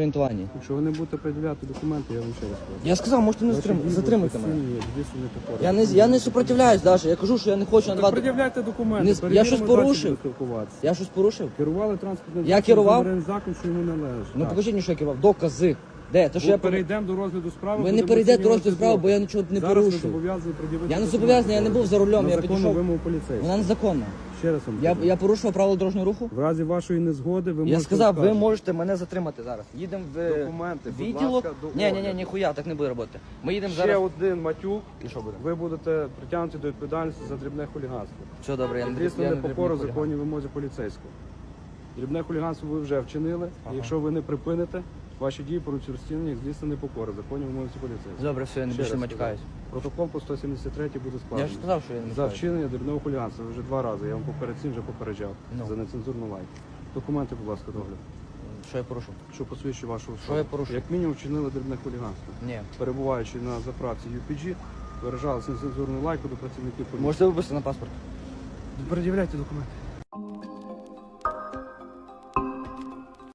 орієнтуванні. Якщо ви не будете приділяти документи, я вам ще раз кажу. Я сказав, можете не Ваші затрим... дії затримуйте мене. Я не, я не супротивляюсь навіть. Я кажу, що я не хочу Так надавати. пред'являйте документи, Не з- я перевіримо, щось далі порушив? будемо спілкуватися. Я щось порушив? Керували транспортним Я керував? закон, що йому належить. Ну Так. покажіть мені, що я керував. Докази. Де? То, що Ми я перейдемо до розгляду справи. Ви не будемо перейдете до оцінювати розгляду справи, бо я нічого не Зараз порушив. пред'явити Я не зобов'язаний, я не був за рулем, я підійшов. вимогу поліцейського. Вона незаконна. Ще раз вам Я, кажу. я порушував правила дорожнього руху? В разі вашої незгоди ви можете... Я сказав, ви оскаржити. можете мене затримати зараз. Їдемо в Документи, будь відділок. ласка, до Ні, ні, ні, огляду. ніхуя, так не буде робити. Ми їдемо Ще зараз. один матюк, І що буде? ви будете притягнуті до відповідальності за дрібне хуліганство. Все добре, я не Звісно, я не не покору дрібний законній вимозі поліцейського. Дрібне хуліганство ви вже вчинили. Ага. Якщо ви не припините, ваші дії звісно, не покори законній вимозі поліцейського. Добре, все, я не Ще більше раз матюкаюсь. Протокол по 173 буде Я ж сказав, що я не За матюкаюсь. вчинення дрібного хуліганства. Ви вже два рази. Я вам поперед цим вже попереджав Ну. за нецензурну лайку. Документи, будь ласка, догляд. Що я порушив? Що посвідчує вашу особу. Що я порушив? Як мінімум вчинили дрібне хуліганство. Ні. Перебуваючи на заправці UPG, виражалися нецензурну лайку до працівників поліції. Можете виписати на паспорт? Пред'являйте документи.